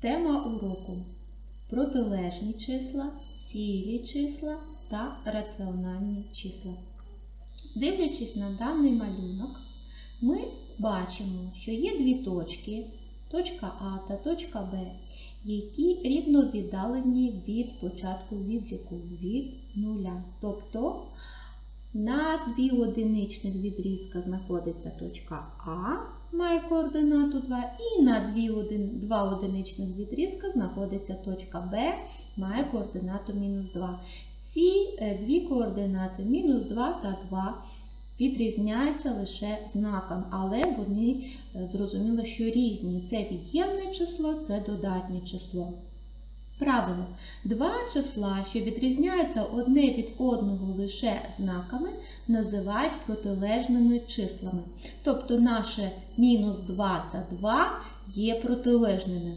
Тема уроку протилежні числа, цілі числа та раціональні числа. Дивлячись на даний малюнок, ми бачимо, що є дві точки, точка А та точка Б, які рівно віддалені від початку відліку від нуля. Тобто на дві одиничних відрізка знаходиться точка А, має координату 2, і на дві один, два одиничних відрізка знаходиться точка Б, має координату мінус 2. Ці е, дві координати мінус 2 та 2 відрізняються лише знаком, але вони е, зрозуміло, що різні. Це від'ємне число, це додатнє число. Правило. Два числа, що відрізняються одне від одного лише знаками, називають протилежними числами. Тобто наше мінус 2 та 2 є протилежними.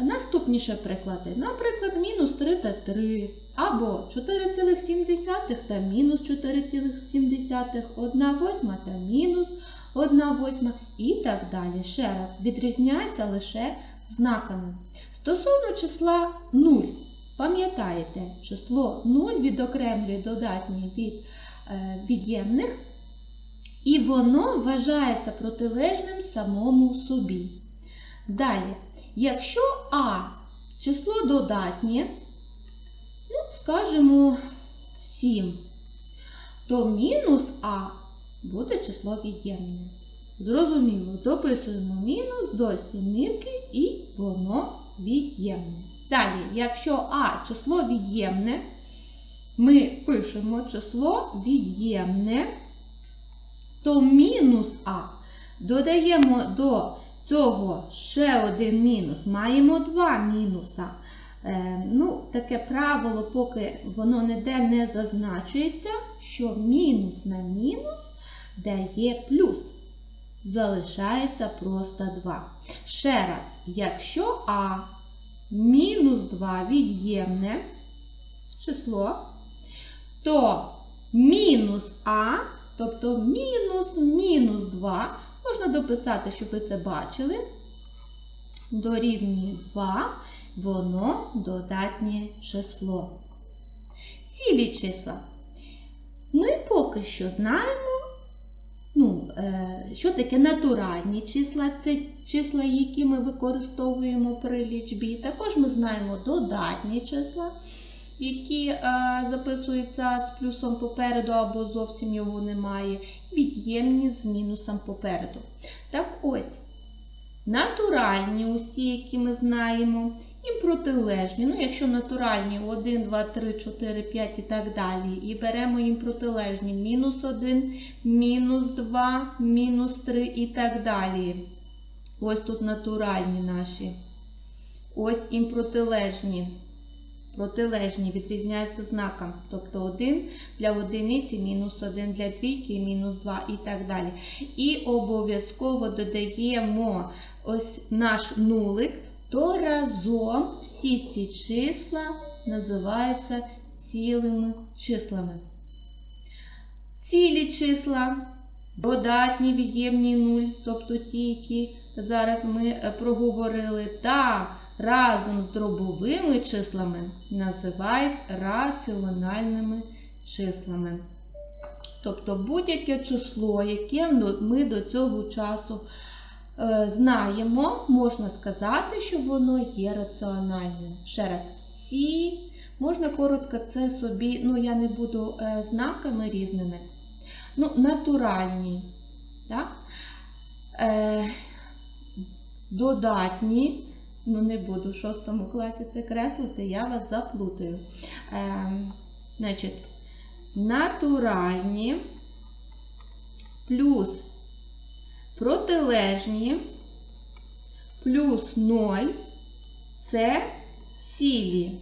Наступніше приклади. Наприклад, мінус 3 та 3, або 4,7 та мінус 4,7, 1 восьма та мінус 1 восьма і так далі. Ще раз, відрізняються лише знаками. Стосовно числа 0, пам'ятаєте, число 0 відокремлює додатнє від е, від'ємних, і воно вважається протилежним самому собі. Далі, якщо А число додатнє, ну, скажімо, 7, то мінус А буде число від'ємне. Зрозуміло, дописуємо мінус до сімірки і воно від'ємне. Далі, якщо А число від'ємне, ми пишемо число від'ємне, то мінус А додаємо до цього ще один мінус. Маємо два мінуса. Е, ну, Таке правило, поки воно ніде не зазначується, що мінус на мінус дає плюс залишається просто 2. Ще раз, якщо А мінус 2 від'ємне число, то мінус А, тобто мінус мінус 2, можна дописати, щоб ви це бачили, дорівнює 2, воно додатнє число. Цілі числа. Ми поки що знаємо Ну, е, Що таке натуральні числа? Це числа, які ми використовуємо при лічбі. Також ми знаємо додатні числа, які е, записуються з плюсом попереду або зовсім його немає. Від'ємні з мінусом попереду. Так ось, натуральні усі, які ми знаємо, і протилежні. Ну, Якщо натуральні 1, 2, 3, 4, 5 і так далі. І беремо їм протилежні мінус 1, мінус 2, мінус 3 і так далі. Ось тут натуральні наші. Ось їм протилежні. Протилежні відрізняються знаком. Тобто 1 для одиниці, мінус 1 для двійки, мінус 2 і так далі. І обов'язково додаємо ось наш нулик то разом всі ці числа називаються цілими числами. Цілі числа, додатні від'ємні нуль, тобто ті, які зараз ми е, проговорили, та разом з дробовими числами називають раціональними числами. Тобто будь-яке число, яке ми до цього часу знаємо, можна сказати, що воно є раціональним. Ще раз, всі, можна коротко це собі, ну я не буду е, знаками різними. Ну, натуральні, так? Е, додатні, ну не буду в шостому класі це креслити, я вас заплутаю. Е, Значить, натуральні плюс протилежні плюс 0 це цілі.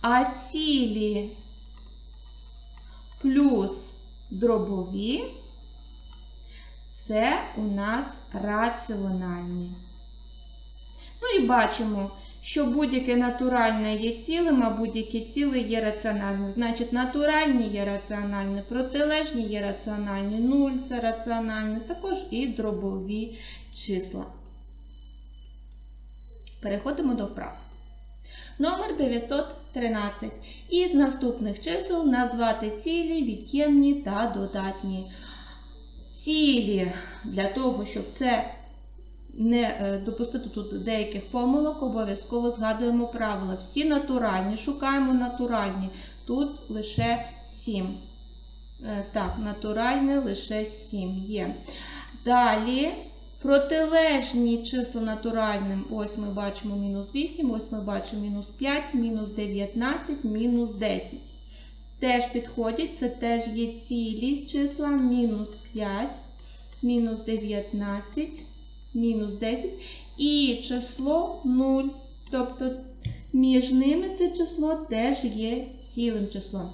А цілі плюс дробові це у нас раціональні. Ну і бачимо, що будь-яке натуральне є цілим, а будь-яке ціле є раціональне. Значить, натуральні є раціональні, протилежні є раціональні, нуль це раціональне, також і дробові числа. Переходимо до вправ. Номер 913. Із наступних чисел назвати цілі, від'ємні та додатні. Цілі для того, щоб це не е, допустити тут деяких помилок, обов'язково згадуємо правила. Всі натуральні, шукаємо натуральні. Тут лише 7. Так, натуральне лише 7 є. Далі протилежні числа натуральним. Ось ми бачимо мінус 8, ось ми бачимо мінус 5, мінус 19, мінус 10. Теж підходять, це теж є цілі числа, мінус 5, мінус 19, мінус 10 і число 0. Тобто між ними це число теж є цілим числом.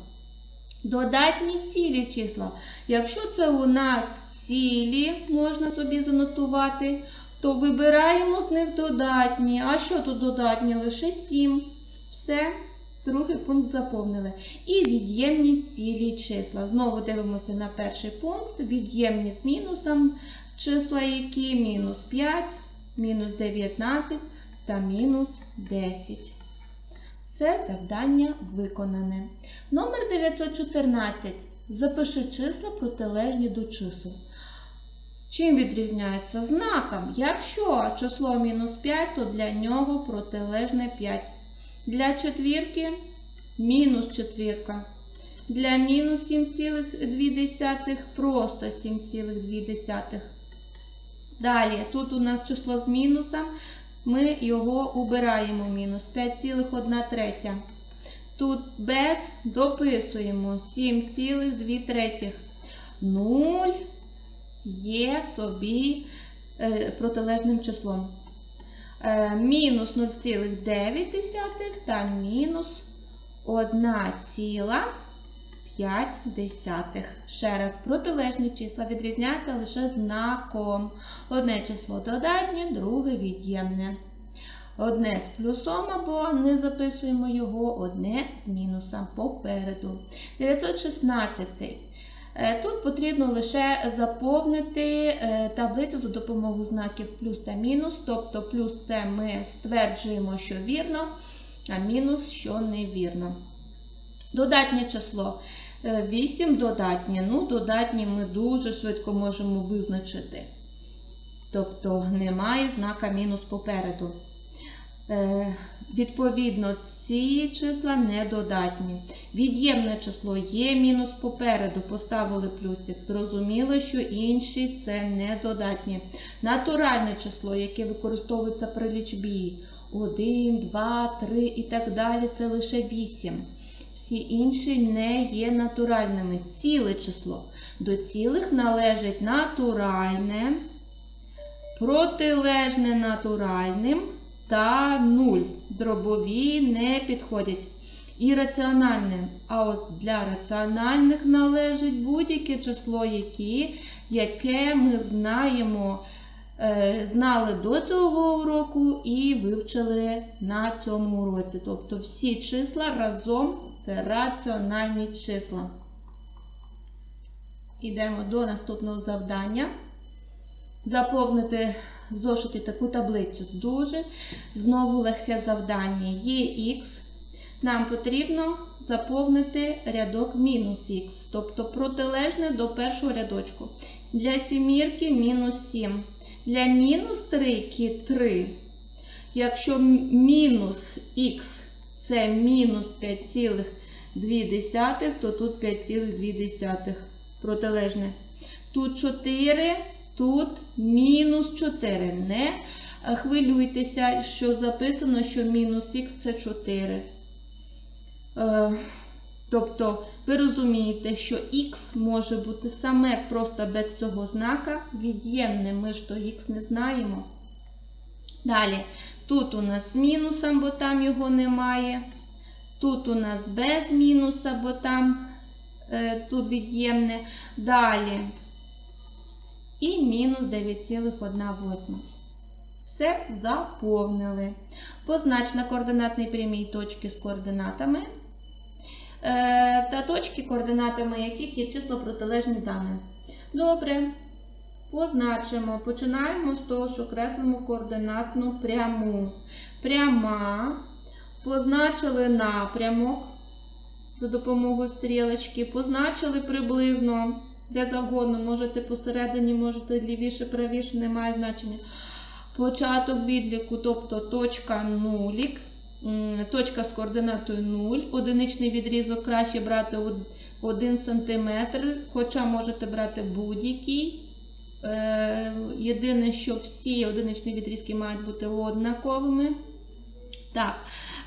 Додатні цілі числа. Якщо це у нас цілі, можна собі занотувати, то вибираємо з них додатні. А що тут додатні? Лише 7. Все, другий пункт заповнили. І від'ємні цілі числа. Знову дивимося на перший пункт. Від'ємні з мінусом числа, які мінус 5, мінус 19 та мінус 10. Все завдання виконане. Номер 914. Запиши числа протилежні до чисел. Чим відрізняється? Знаком. Якщо число мінус 5, то для нього протилежне 5. Для четвірки мінус четвірка. Для мінус 7,2 просто 7,2. Далі, тут у нас число з мінусом, ми його убираємо мінус 5,1 третя. Тут без дописуємо 7,2 третіх. 0 є собі е, протилежним числом. Е, мінус 0,9 та мінус 1,5. Ще раз, протилежні числа відрізняються лише знаком. Одне число додатнє, друге від'ємне. Одне з плюсом або не записуємо його, одне з мінусом попереду. 916. Е, тут потрібно лише заповнити е, таблицю за допомогою знаків плюс та мінус. Тобто плюс це ми стверджуємо, що вірно, а мінус, що невірно. Додатнє число 8 додатнє. Ну, додатні ми дуже швидко можемо визначити. Тобто немає знака мінус попереду. Е, відповідно, ці числа недодатні. Від'ємне число є мінус попереду, поставили плюсик. Зрозуміло, що інші це недодатні. Натуральне число, яке використовується при лічбі 1, 2, 3 і так далі, це лише 8. Всі інші не є натуральними. Ціле число. До цілих належить натуральне, протилежне натуральним та 0. Дробові не підходять. І раціональне. А ось для раціональних належить будь-яке число, яке ми знаємо, е, знали до цього уроку і вивчили на цьому уроці. Тобто всі числа разом це раціональні числа. Йдемо до наступного завдання. Заповнити в зошиті таку таблицю. Дуже знову легке завдання. Є х. Нам потрібно заповнити рядок мінус х, тобто протилежне до першого рядочку. Для сімірки мінус 7. Для мінус трійки 3. Якщо мінус х це мінус 5,2, то тут 5,2 протилежне. Тут 4 Тут мінус 4. Не хвилюйтеся, що записано, що мінус х це 4. Е, тобто, ви розумієте, що х може бути саме просто без цього знака від'ємним. Ми ж то х не знаємо. Далі, тут у нас мінусом, бо там його немає. Тут у нас без мінуса, бо там е, тут від'ємне. Далі і мінус 9,1. Все заповнили. Познач на координатній прямій точки з координатами. Е, та точки, координатами яких є число протилежні дані. Добре. Позначимо. Починаємо з того, що креслимо координатну пряму. Пряма. Позначили напрямок за допомогою стрілочки, позначили приблизно, де завгодно, можете посередині, можете лівіше, правіше, немає значення. Початок відліку, тобто точка нулік, точка з координатою 0, одиничний відрізок краще брати 1 см, хоча можете брати будь-який. Е, Єдине, що всі одиничні відрізки мають бути однаковими. Так,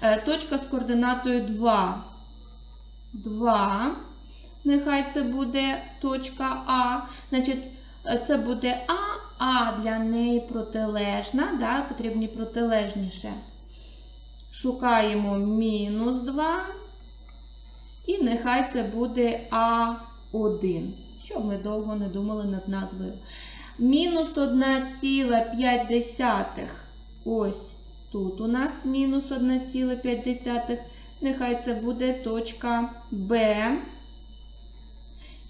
е, точка з координатою 2. 2. Нехай це буде точка А. Значить, е, це буде А, А для неї протилежна, да, потрібні протилежніше. Шукаємо мінус 2. І нехай це буде А1, щоб ми довго не думали над назвою. Мінус 1,5. Ось тут у нас мінус 1,5. Нехай це буде точка Б.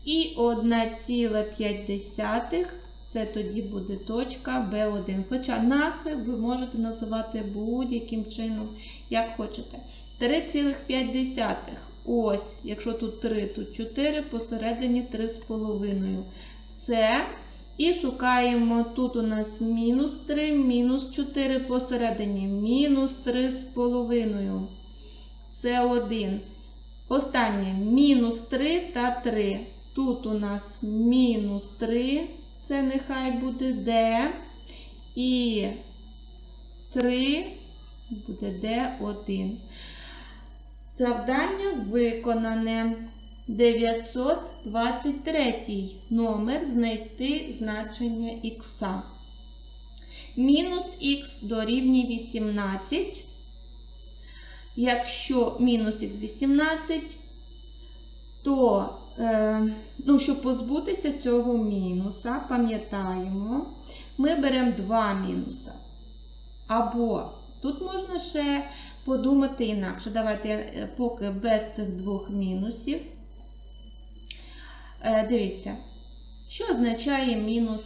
І 1,5 це тоді буде точка Б1. Хоча назви ви можете називати будь-яким чином, як хочете. 3,5. Ось, якщо тут 3, тут 4, посередині 3,5. Це. І шукаємо тут у нас мінус 3, мінус 4 посередині, мінус 3,5. Це 1. Останнє мінус 3 та 3. Тут у нас мінус 3, це нехай буде D. І 3 буде D1. Завдання виконане. 923 номер знайти значення х. Мінус х дорівнює 18. Якщо мінус х 18, то, е, ну, щоб позбутися цього мінуса, пам'ятаємо, ми беремо два мінуса. Або тут можна ще подумати інакше. Давайте е, поки без цих двох мінусів. Е, Дивіться, що означає мінус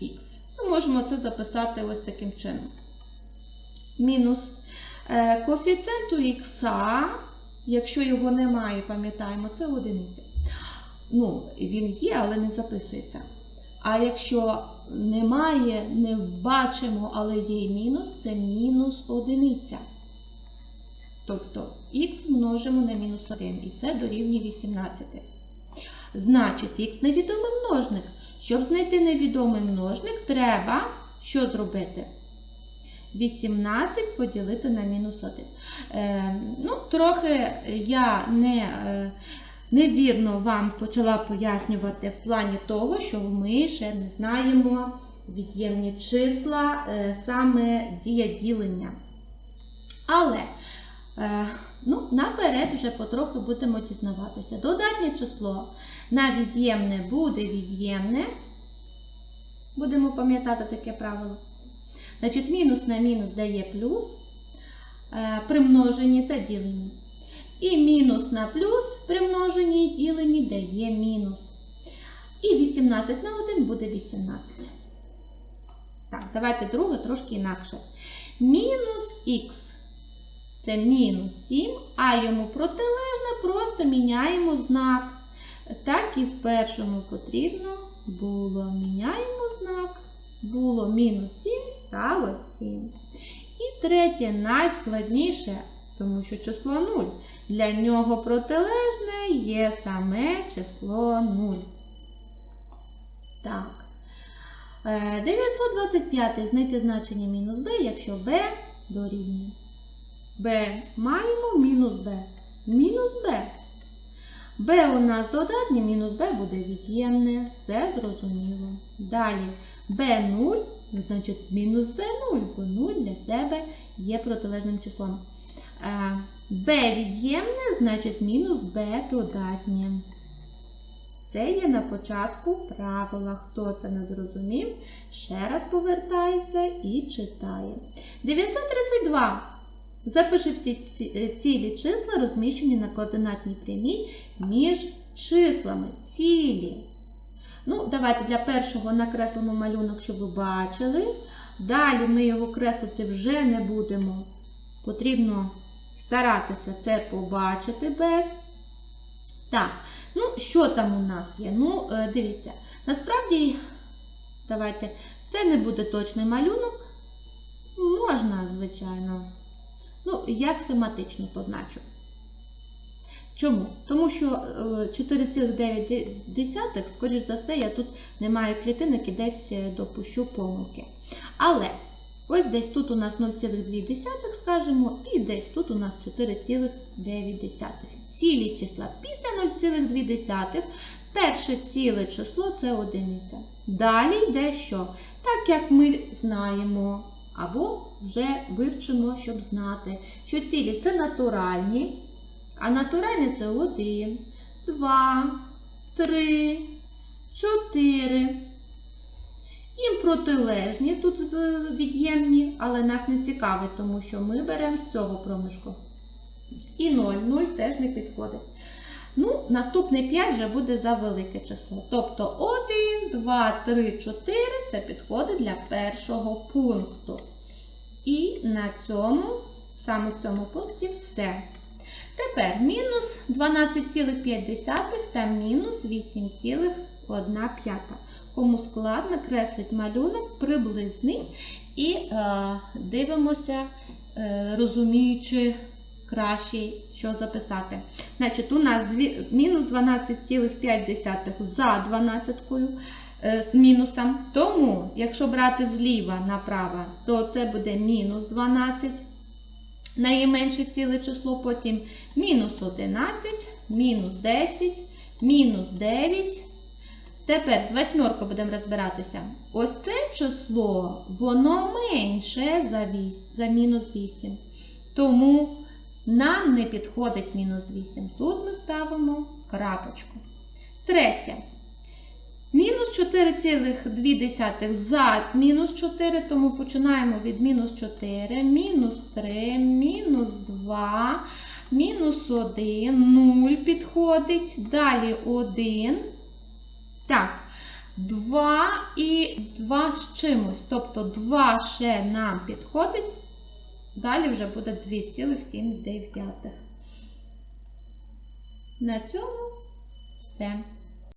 х. Ми можемо це записати ось таким чином. Мінус е, коефіцієнту х, якщо його немає, пам'ятаємо, це одиниця. Ну, він є, але не записується. А якщо немає, не бачимо, але є мінус, це мінус одиниця. Тобто х множимо на мінус 1, і це дорівнює 18. Значить, х невідомий множник. Щоб знайти невідомий множник, треба що зробити? 18 поділити на мінус 1. Е, ну, Трохи я не, е, невірно вам почала пояснювати в плані того, що ми ще не знаємо від'ємні числа, е, саме дія ділення. Але ну, Наперед вже потроху будемо дізнаватися. Додатнє число на від'ємне буде від'ємне. Будемо пам'ятати таке правило. Значить, мінус на мінус дає плюс е, при множенні та діленні. І мінус на плюс при множенні і діленні дає мінус. І 18 на 1 буде 18. Так, давайте друге трошки інакше. Мінус х це мінус 7, а йому протилежне просто міняємо знак. Так і в першому потрібно було. Міняємо знак. Було мінус 7, стало 7. І третє найскладніше, тому що число 0. Для нього протилежне є саме число 0. Так. 925 е, знайти значення мінус b, якщо b дорівнює. Б маємо мінус Б. Мінус Б. Б у нас додатнє, мінус Б буде від'ємне. Це зрозуміло. Далі Б0, значить мінус Б0, бо 0 для себе є протилежним числом. Б від'ємне, значить мінус Б додатнє. Це є на початку правила. Хто це не зрозумів, ще раз повертається і читає. 932. Запиши всі е, цілі числа, розміщені на координатній прямій між числами. Цілі. Ну, давайте для першого накреслимо малюнок, щоб ви бачили. Далі ми його креслити вже не будемо. Потрібно старатися це побачити без. Так, ну що там у нас є? Ну, е, дивіться, насправді, давайте, це не буде точний малюнок. Можна, звичайно. Ну, я схематично позначу. Чому? Тому що е, 4,9, скоріш за все, я тут не маю клітинок і десь е, допущу помилки. Але ось десь тут у нас 0,2, скажімо, і десь тут у нас 4,9. Цілі числа після 0,2. Перше ціле число це одиниця. Далі йде що? Так як ми знаємо, або вже вивчимо, щоб знати, що цілі це натуральні, а натуральні це 1, 2, 3, 4. Їм протилежні тут від'ємні, але нас не цікавить, тому що ми беремо з цього проміжку. І 0, 0 теж не підходить. Ну, наступне 5 вже буде за велике число. Тобто 1, 2, 3, 4 це підходить для першого пункту. І на цьому, саме в цьому пункті, все. Тепер мінус 12,5 та мінус 8,1. Кому складно, креслить малюнок приблизний і е, дивимося, е, розуміючи краще, що записати. Значить, у нас мінус 12,5 за 12 е, з мінусом. Тому, якщо брати зліва направо, то це буде мінус 12 найменше ціле число, потім мінус 11, мінус 10, мінус 9. Тепер з восьмеркою будемо розбиратися. Ось це число, воно менше за, 8, за мінус 8. Тому нам не підходить мінус 8. Тут ми ставимо крапочку. Третє. Мінус 4,2 за мінус 4, тому починаємо від мінус 4, мінус 3, мінус 2, мінус 1, 0 підходить. Далі 1. Так, 2 і 2 з чимось. Тобто 2 ще нам підходить. Далі вже буде 2,7. На цьому все.